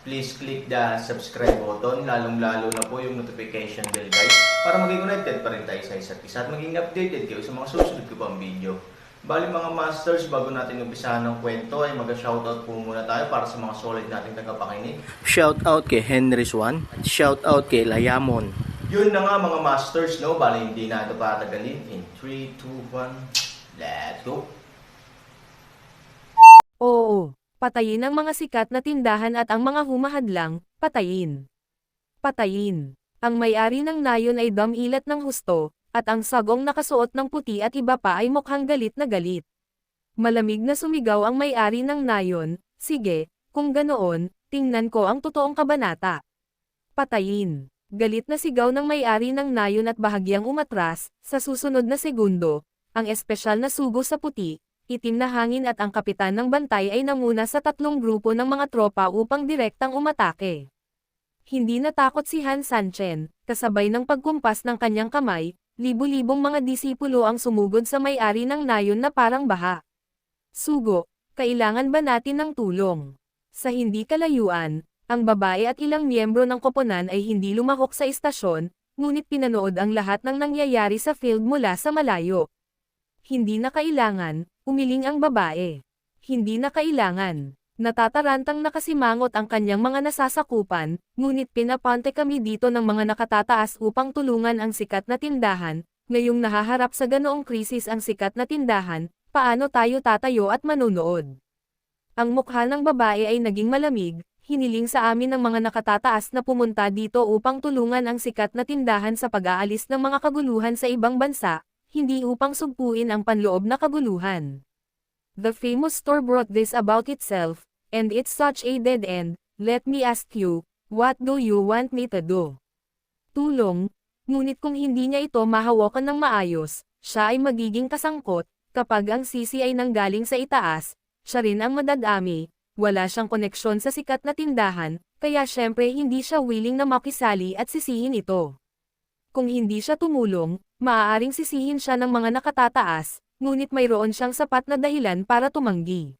please click the subscribe button, lalong-lalo na po yung notification bell guys, para maging connected pa rin tayo sa isa't isa at maging updated kayo sa mga susunod ko pang video. Bali mga masters, bago natin umpisahan ng kwento ay mag-shoutout po muna tayo para sa mga solid nating tagapakinig. Shout out kay Henry Swan, shout out kay Layamon. Yun na nga mga masters, no? Bali hindi na ito patagalin. In 3, 2, 1, let's go! Oo, patayin ang mga sikat na tindahan at ang mga humahadlang, patayin. Patayin. Ang may-ari ng nayon ay damilat ng husto, at ang sagong nakasuot ng puti at iba pa ay mukhang galit na galit. Malamig na sumigaw ang may-ari ng nayon, sige, kung ganoon, tingnan ko ang totoong kabanata. Patayin. Galit na sigaw ng may-ari ng nayon at bahagyang umatras, sa susunod na segundo, ang espesyal na sugo sa puti, itim na hangin at ang kapitan ng bantay ay nanguna sa tatlong grupo ng mga tropa upang direktang umatake. Hindi natakot si Han Sanchen, kasabay ng pagkumpas ng kanyang kamay, libu-libong mga disipulo ang sumugod sa may-ari ng nayon na parang baha. Sugo, kailangan ba natin ng tulong? Sa hindi kalayuan, ang babae at ilang miyembro ng koponan ay hindi lumahok sa istasyon, ngunit pinanood ang lahat ng nangyayari sa field mula sa malayo. Hindi na kailangan, umiling ang babae. Hindi na kailangan. Natatarantang nakasimangot ang kanyang mga nasasakupan, ngunit pinapante kami dito ng mga nakatataas upang tulungan ang sikat na tindahan, ngayong nahaharap sa ganoong krisis ang sikat na tindahan, paano tayo tatayo at manunood? Ang mukha ng babae ay naging malamig, hiniling sa amin ng mga nakatataas na pumunta dito upang tulungan ang sikat na tindahan sa pag-aalis ng mga kaguluhan sa ibang bansa, hindi upang sugpuin ang panloob na kaguluhan. The famous store brought this about itself, and it's such a dead end, let me ask you, what do you want me to do? Tulong, ngunit kung hindi niya ito mahawakan ng maayos, siya ay magiging kasangkot, kapag ang sisi ay nanggaling sa itaas, siya rin ang madadami, wala siyang koneksyon sa sikat na tindahan, kaya syempre hindi siya willing na makisali at sisihin ito. Kung hindi siya tumulong, maaaring sisihin siya ng mga nakatataas, ngunit mayroon siyang sapat na dahilan para tumanggi.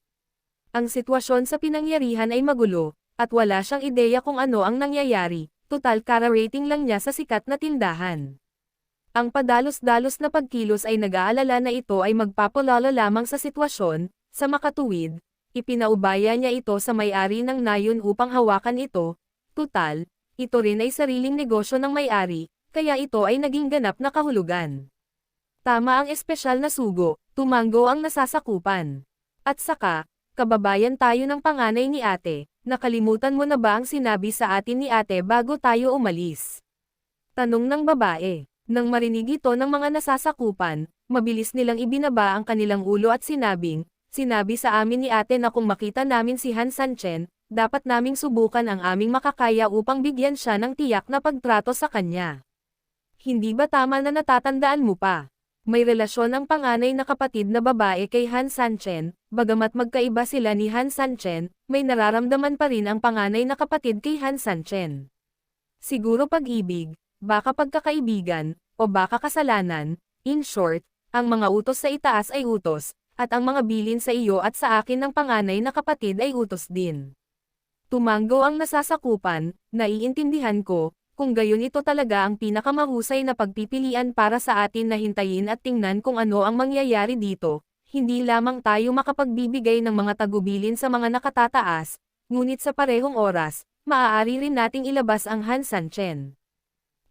Ang sitwasyon sa pinangyarihan ay magulo, at wala siyang ideya kung ano ang nangyayari, total kara-rating lang niya sa sikat na tindahan. Ang padalos-dalos na pagkilos ay nag-aalala na ito ay magpapalala lamang sa sitwasyon, sa makatuwid, ipinaubaya niya ito sa may-ari ng nayon upang hawakan ito, tutal, ito rin ay sariling negosyo ng may-ari, kaya ito ay naging ganap na kahulugan. Tama ang espesyal na sugo, tumanggo ang nasasakupan. At saka, kababayan tayo ng panganay ni ate, nakalimutan mo na ba ang sinabi sa atin ni ate bago tayo umalis? Tanong ng babae. Nang marinig ito ng mga nasasakupan, mabilis nilang ibinaba ang kanilang ulo at sinabing, sinabi sa amin ni ate na kung makita namin si Han Sanchen, dapat naming subukan ang aming makakaya upang bigyan siya ng tiyak na pagtrato sa kanya. Hindi ba tama na natatandaan mo pa? May relasyon ang panganay na kapatid na babae kay Han Sanchen, bagamat magkaiba sila ni Han Sanchen, may nararamdaman pa rin ang panganay na kapatid kay Han Sanchen. Siguro pag-ibig, baka pagkakaibigan, o baka kasalanan, in short, ang mga utos sa itaas ay utos, at ang mga bilin sa iyo at sa akin ng panganay na kapatid ay utos din. Tumanggo ang nasasakupan, naiintindihan ko, kung gayon ito talaga ang pinakamahusay na pagpipilian para sa atin na hintayin at tingnan kung ano ang mangyayari dito, hindi lamang tayo makapagbibigay ng mga tagubilin sa mga nakatataas, ngunit sa parehong oras, maaari rin nating ilabas ang Han Sanchen.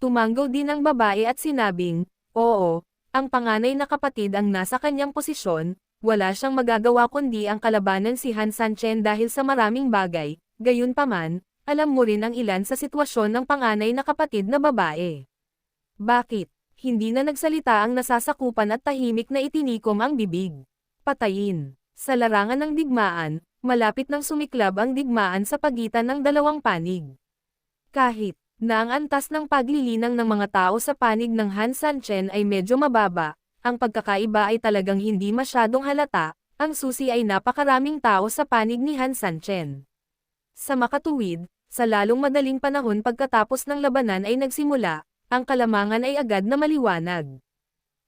Tumanggo din ang babae at sinabing, oo, ang panganay na kapatid ang nasa kanyang posisyon, wala siyang magagawa kundi ang kalabanan si Han Sanchen dahil sa maraming bagay, gayunpaman, alam mo rin ang ilan sa sitwasyon ng panganay na kapatid na babae. Bakit? Hindi na nagsalita ang nasasakupan at tahimik na itinikom ang bibig. Patayin. Sa larangan ng digmaan, malapit nang sumiklab ang digmaan sa pagitan ng dalawang panig. Kahit, na ang antas ng paglilinang ng mga tao sa panig ng Han Sanchen ay medyo mababa, ang pagkakaiba ay talagang hindi masyadong halata, ang susi ay napakaraming tao sa panig ni Han Sanchen. Sa makatuwid, sa lalong madaling panahon pagkatapos ng labanan ay nagsimula, ang kalamangan ay agad na maliwanag.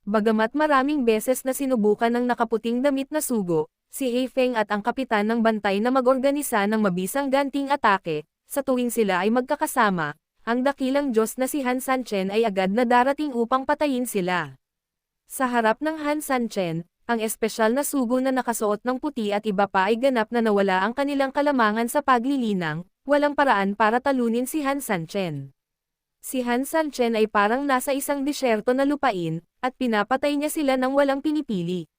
Bagamat maraming beses na sinubukan ng nakaputing damit na sugo, si Hei Feng at ang kapitan ng bantay na mag-organisa ng mabisang ganting atake, sa tuwing sila ay magkakasama, ang dakilang Diyos na si Han Sanchen ay agad na darating upang patayin sila. Sa harap ng Han Sanchen, ang espesyal na sugo na nakasuot ng puti at iba pa ay ganap na nawala ang kanilang kalamangan sa paglilinang, walang paraan para talunin si Han Sanchen. Si Han Sanchen ay parang nasa isang disyerto na lupain, at pinapatay niya sila ng walang pinipili.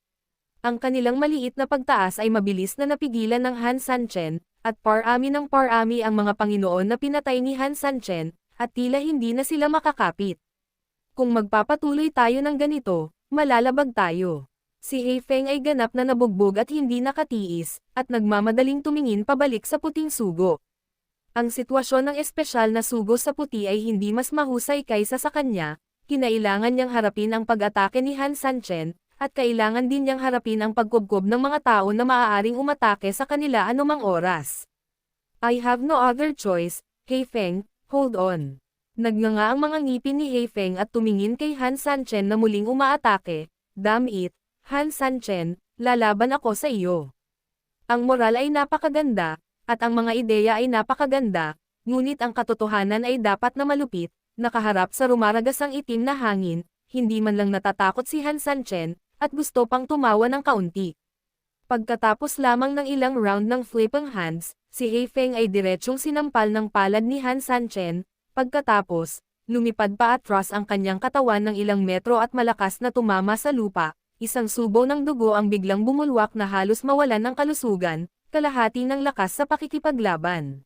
Ang kanilang maliit na pagtaas ay mabilis na napigilan ng Han Sanchen, at parami ng parami ang mga Panginoon na pinatay ni Han Sanchen, at tila hindi na sila makakapit. Kung magpapatuloy tayo ng ganito, malalabag tayo. Si Hei Feng ay ganap na nabugbog at hindi nakatiis, at nagmamadaling tumingin pabalik sa puting sugo. Ang sitwasyon ng espesyal na sugo sa puti ay hindi mas mahusay kaysa sa kanya, kinailangan niyang harapin ang pag-atake ni Han Sanchen, at kailangan din niyang harapin ang pagkubkob ng mga tao na maaaring umatake sa kanila anumang oras. I have no other choice, Hei Feng, hold on. Nagnganga ang mga ngipin ni Hei Feng at tumingin kay Han Sanchen na muling umaatake, damn it, Han Sanchen, lalaban ako sa iyo. Ang moral ay napakaganda, at ang mga ideya ay napakaganda, ngunit ang katotohanan ay dapat na malupit, nakaharap sa rumaragasang itim na hangin, hindi man lang natatakot si Han Sanchen, at gusto pang tumawa ng kaunti. Pagkatapos lamang ng ilang round ng flipping hands, si Hei Feng ay diretsyong sinampal ng palad ni Han Sanchen, pagkatapos, lumipad pa atras ang kanyang katawan ng ilang metro at malakas na tumama sa lupa, isang subo ng dugo ang biglang bumulwak na halos mawalan ng kalusugan, kalahati ng lakas sa pakikipaglaban.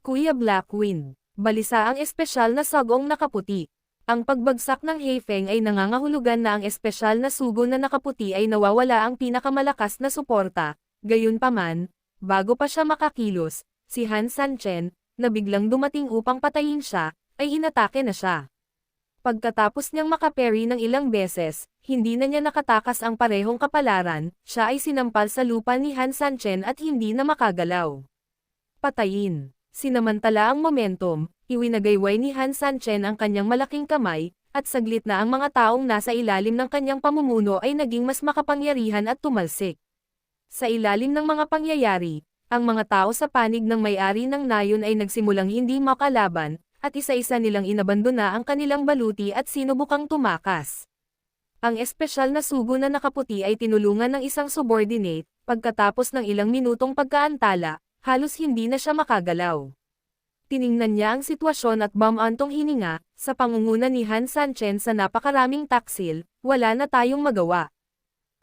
Kuya Blackwind, balisa ang espesyal na sagong nakaputi. Ang pagbagsak ng Heifeng ay nangangahulugan na ang espesyal na sugo na nakaputi ay nawawala ang pinakamalakas na suporta, gayunpaman, bago pa siya makakilos, si Han Sanchen, na biglang dumating upang patayin siya, ay inatake na siya. Pagkatapos niyang makaparry ng ilang beses, hindi na niya nakatakas ang parehong kapalaran, siya ay sinampal sa lupa ni Han Sanchen at hindi na makagalaw. Patayin. Sinamantala ang momentum, iwinagayway ni Han Sanchen ang kanyang malaking kamay, at saglit na ang mga taong nasa ilalim ng kanyang pamumuno ay naging mas makapangyarihan at tumalsik. Sa ilalim ng mga pangyayari, ang mga tao sa panig ng may-ari ng nayon ay nagsimulang hindi makalaban, at isa-isa nilang inabandona ang kanilang baluti at sinubukang tumakas. Ang espesyal na sugo na nakaputi ay tinulungan ng isang subordinate, pagkatapos ng ilang minutong pagkaantala, halos hindi na siya makagalaw. Tiningnan niya ang sitwasyon at bamantong hininga, sa pangunguna ni Han Sanchen sa napakaraming taksil, wala na tayong magawa.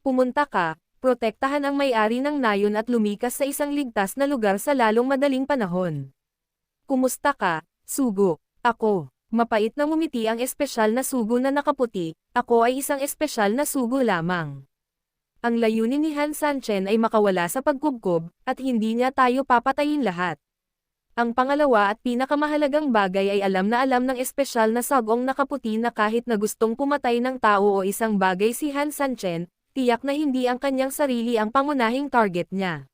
Pumunta ka, protektahan ang may-ari ng nayon at lumikas sa isang ligtas na lugar sa lalong madaling panahon. Kumusta ka, sugo? Ako. Mapait na ngumiti ang espesyal na sugo na nakaputi, ako ay isang espesyal na sugo lamang. Ang layunin ni Han Sanchen ay makawala sa pagkubkob, at hindi niya tayo papatayin lahat. Ang pangalawa at pinakamahalagang bagay ay alam na alam ng espesyal na sagong nakaputi na kahit na gustong pumatay ng tao o isang bagay si Han Sanchen, tiyak na hindi ang kanyang sarili ang pangunahing target niya.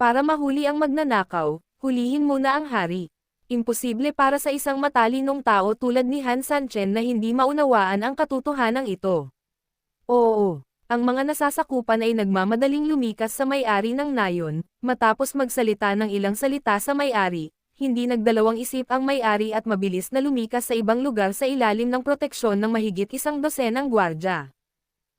Para mahuli ang magnanakaw, hulihin muna ang hari. Imposible para sa isang matalinong tao tulad ni Han Sanchen na hindi maunawaan ang katotohanan ito. Oo. Ang mga nasasakupan ay nagmamadaling lumikas sa may-ari ng nayon, matapos magsalita ng ilang salita sa may-ari, hindi nagdalawang isip ang may-ari at mabilis na lumikas sa ibang lugar sa ilalim ng proteksyon ng mahigit isang dosenang gwardya.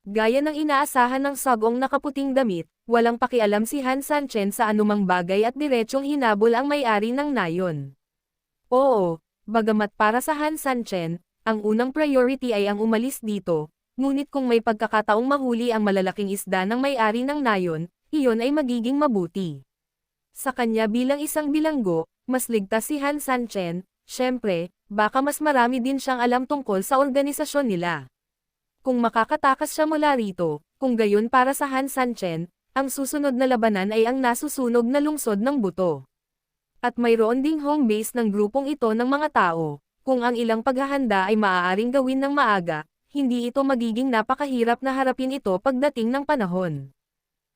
Gaya ng inaasahan ng sagong nakaputing damit, walang pakialam si Han Sanchen sa anumang bagay at diretsyong hinabol ang may-ari ng nayon. Oo, bagamat para sa Han Sanchen, ang unang priority ay ang umalis dito, ngunit kung may pagkakataong mahuli ang malalaking isda ng may-ari ng nayon, iyon ay magiging mabuti. Sa kanya bilang isang bilanggo, mas ligtas si Han Sanchen, syempre, baka mas marami din siyang alam tungkol sa organisasyon nila. Kung makakatakas siya mula rito, kung gayon para sa Han Sanchen, ang susunod na labanan ay ang nasusunog na lungsod ng buto. At mayroon ding home base ng grupong ito ng mga tao, Kung ang ilang paghahanda ay maaaring gawin ng maaga, hindi ito magiging napakahirap na harapin ito pagdating ng panahon.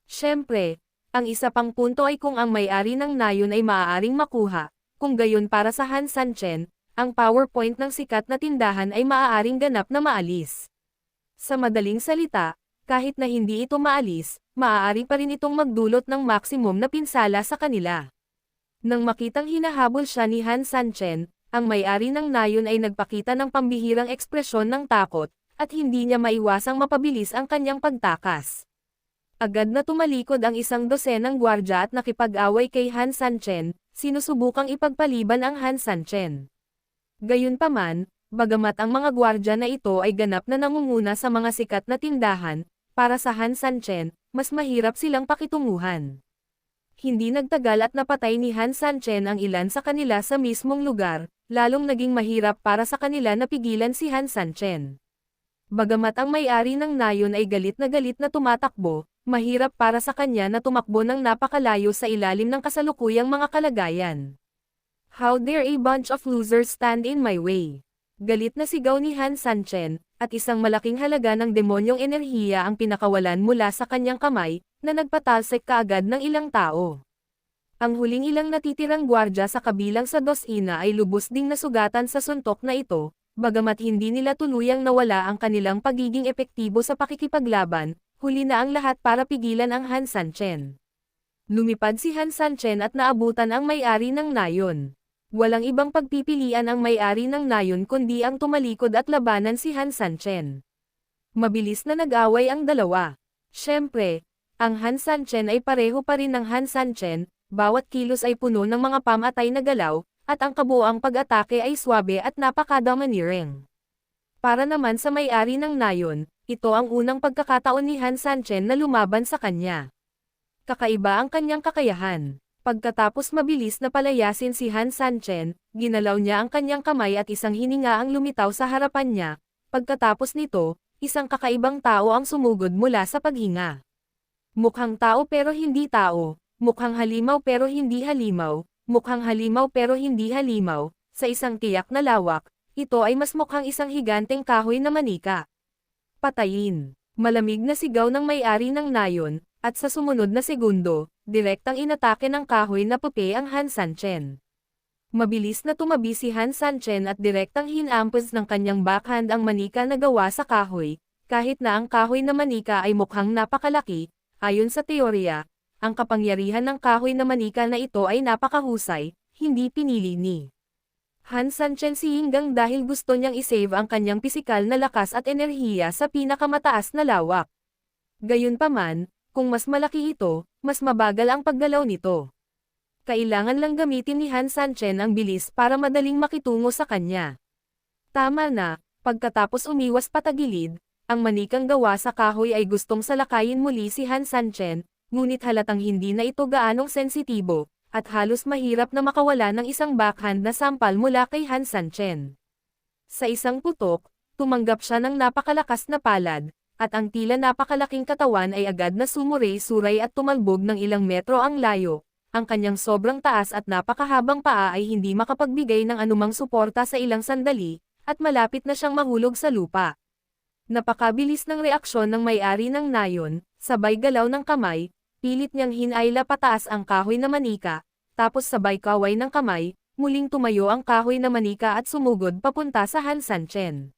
Siyempre, ang isa pang punto ay kung ang may-ari ng nayon ay maaaring makuha, kung gayon para sa Han Sanchen, ang PowerPoint ng sikat na tindahan ay maaaring ganap na maalis. Sa madaling salita, kahit na hindi ito maalis, maaari pa rin itong magdulot ng maximum na pinsala sa kanila. Nang makitang hinahabol siya ni Han Sanchen, ang may-ari ng nayon ay nagpakita ng pambihirang ekspresyon ng takot, at hindi niya maiwasang mapabilis ang kanyang pagtakas. Agad na tumalikod ang isang dosenang gwardya at nakipag-away kay Han Sanchen, sinusubukang ipagpaliban ang Han Sanchen. Gayunpaman, bagamat ang mga gwardya na ito ay ganap na nangunguna sa mga sikat na tindahan, para sa Han Sanchen, mas mahirap silang pakitunguhan. Hindi nagtagal at napatay ni Han Sanchen ang ilan sa kanila sa mismong lugar, lalong naging mahirap para sa kanila na pigilan si Han Sanchen. Bagamat ang may-ari ng nayon ay galit na galit na tumatakbo, mahirap para sa kanya na tumakbo ng napakalayo sa ilalim ng kasalukuyang mga kalagayan. How dare a bunch of losers stand in my way? Galit na sigaw ni Han Sanchen, at isang malaking halaga ng demonyong enerhiya ang pinakawalan mula sa kanyang kamay, na nagpatalsik kaagad ng ilang tao. Ang huling ilang natitirang gwardya sa kabilang sa dosina ay lubos ding nasugatan sa suntok na ito, bagamat hindi nila tuluyang nawala ang kanilang pagiging epektibo sa pakikipaglaban, huli na ang lahat para pigilan ang Han Sanchen. Lumipad si Han Sanchen at naabutan ang may-ari ng nayon. Walang ibang pagpipilian ang may-ari ng nayon kundi ang tumalikod at labanan si Han Sanchen. Mabilis na nag-away ang dalawa. Siyempre, ang Han Sanchen ay pareho pa rin ng Han Sanchen, bawat kilos ay puno ng mga pamatay na galaw, at ang kabuang pag-atake ay swabe at napakadamaniring. Para naman sa may-ari ng nayon, ito ang unang pagkakataon ni Han Sanchen na lumaban sa kanya. Kakaiba ang kanyang kakayahan. Pagkatapos mabilis na palayasin si Han Sanchen, ginalaw niya ang kanyang kamay at isang hininga ang lumitaw sa harapan niya. Pagkatapos nito, isang kakaibang tao ang sumugod mula sa paghinga. Mukhang tao pero hindi tao, mukhang halimaw pero hindi halimaw, mukhang halimaw pero hindi halimaw, sa isang tiyak na lawak, ito ay mas mukhang isang higanteng kahoy na manika. Patayin. Malamig na sigaw ng may-ari ng nayon, at sa sumunod na segundo, direktang inatake ng kahoy na puti ang Han Sanchen. Mabilis na tumabi si Han Sanchen at direktang hinampos ng kanyang backhand ang manika na gawa sa kahoy, kahit na ang kahoy na manika ay mukhang napakalaki, ayon sa teorya, ang kapangyarihan ng kahoy na manika na ito ay napakahusay, hindi pinili ni Han Sanchen si Hinggang dahil gusto niyang isave ang kanyang pisikal na lakas at enerhiya sa pinakamataas na lawak. Gayunpaman, kung mas malaki ito, mas mabagal ang paggalaw nito. Kailangan lang gamitin ni Han Sanchen ang bilis para madaling makitungo sa kanya. Tama na, pagkatapos umiwas patagilid, ang manikang gawa sa kahoy ay gustong salakayin muli si Han Sanchen, ngunit halatang hindi na ito gaanong sensitibo, at halos mahirap na makawala ng isang backhand na sampal mula kay Han Sanchen. Sa isang putok, tumanggap siya ng napakalakas na palad, at ang tila napakalaking katawan ay agad na sumuray-suray at tumalbog ng ilang metro ang layo. Ang kanyang sobrang taas at napakahabang paa ay hindi makapagbigay ng anumang suporta sa ilang sandali, at malapit na siyang mahulog sa lupa. Napakabilis ng reaksyon ng may-ari ng nayon, sabay galaw ng kamay, pilit niyang hinayla pataas ang kahoy na manika, tapos sabay kaway ng kamay, muling tumayo ang kahoy na manika at sumugod papunta sa Han Sanchen.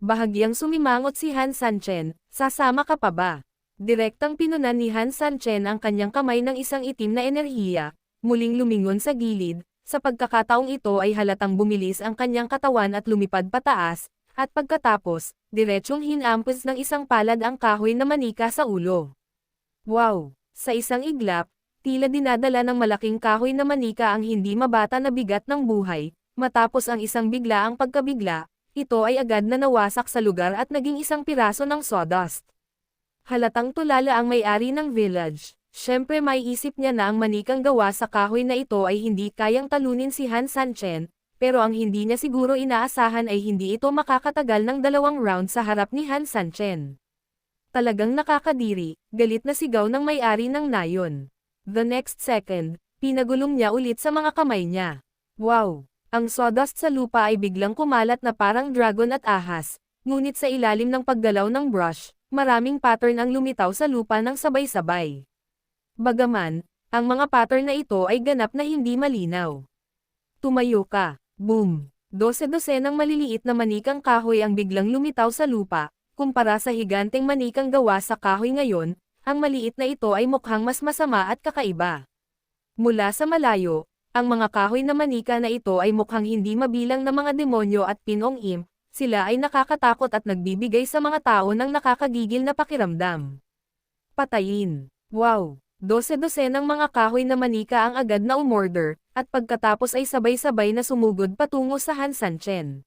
Bahagyang sumimangot si Han Sanchen, sasama ka pa ba? Direktang pinunan ni Han Sanchen ang kanyang kamay ng isang itim na enerhiya, muling lumingon sa gilid, sa pagkakataong ito ay halatang bumilis ang kanyang katawan at lumipad pataas, at pagkatapos, diretsyong hinampos ng isang palad ang kahoy na manika sa ulo. Wow! Sa isang iglap, tila dinadala ng malaking kahoy na manika ang hindi mabata na bigat ng buhay, matapos ang isang bigla ang pagkabigla, ito ay agad na nawasak sa lugar at naging isang piraso ng sawdust. Halatang tulala ang may-ari ng village. Siyempre may isip niya na ang manikang gawa sa kahoy na ito ay hindi kayang talunin si Han Sanchen, pero ang hindi niya siguro inaasahan ay hindi ito makakatagal ng dalawang round sa harap ni Han Sanchen. Talagang nakakadiri, galit na sigaw ng may-ari ng nayon. The next second, pinagulong niya ulit sa mga kamay niya. Wow! Ang sawdust sa lupa ay biglang kumalat na parang dragon at ahas, ngunit sa ilalim ng paggalaw ng brush, maraming pattern ang lumitaw sa lupa ng sabay-sabay. Bagaman, ang mga pattern na ito ay ganap na hindi malinaw. Tumayo ka, boom! Dose-dose ng maliliit na manikang kahoy ang biglang lumitaw sa lupa, kumpara sa higanteng manikang gawa sa kahoy ngayon, ang maliit na ito ay mukhang mas masama at kakaiba. Mula sa malayo, ang mga kahoy na manika na ito ay mukhang hindi mabilang na mga demonyo at pinong imp, sila ay nakakatakot at nagbibigay sa mga tao ng nakakagigil na pakiramdam. Patayin. Wow! Dose-dose ng mga kahoy na manika ang agad na umorder, at pagkatapos ay sabay-sabay na sumugod patungo sa Han Sanchen.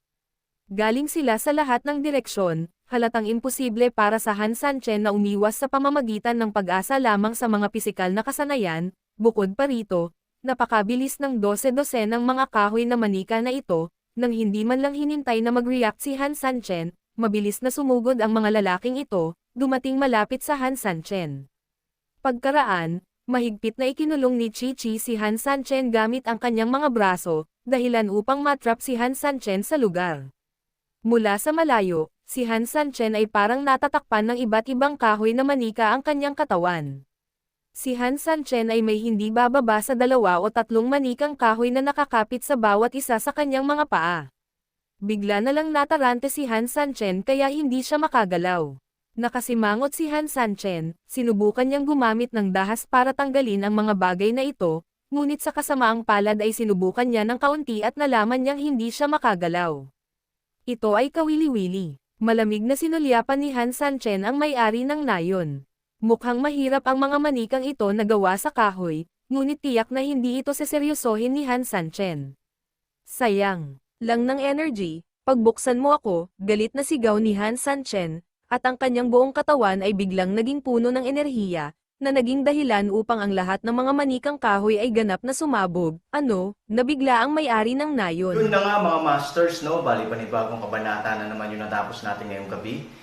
Galing sila sa lahat ng direksyon, halatang imposible para sa Han Sanchen na umiwas sa pamamagitan ng pag-asa lamang sa mga pisikal na kasanayan, bukod pa rito, napakabilis ng dose-dose ng mga kahoy na manika na ito, nang hindi man lang hinintay na mag-react si Han Sanchen, mabilis na sumugod ang mga lalaking ito, dumating malapit sa Han Sanchen. Pagkaraan, mahigpit na ikinulong ni Chi Chi si Han Sanchen gamit ang kanyang mga braso, dahilan upang matrap si Han Sanchen sa lugar. Mula sa malayo, si Han Sanchen ay parang natatakpan ng iba't ibang kahoy na manika ang kanyang katawan. Si Han Sanchen ay may hindi bababa sa dalawa o tatlong manikang kahoy na nakakapit sa bawat isa sa kanyang mga paa. Bigla na lang natarante si Han Sanchen kaya hindi siya makagalaw. Nakasimangot si Han Sanchen, sinubukan niyang gumamit ng dahas para tanggalin ang mga bagay na ito, ngunit sa kasamaang palad ay sinubukan niya ng kaunti at nalaman niyang hindi siya makagalaw. Ito ay kawili-wili. Malamig na sinulyapan ni Han Sanchen ang may-ari ng nayon. Mukhang mahirap ang mga manikang ito na gawa sa kahoy, ngunit tiyak na hindi ito seseryosohin ni Han Sanchen. Sayang. Lang ng energy, pagbuksan mo ako, galit na sigaw ni Han Sanchen, at ang kanyang buong katawan ay biglang naging puno ng enerhiya, na naging dahilan upang ang lahat ng mga manikang kahoy ay ganap na sumabog, ano, nabigla ang may-ari ng nayon. Yun na nga mga masters, no? Bali panibagong kabanata na naman yung natapos natin ngayong gabi.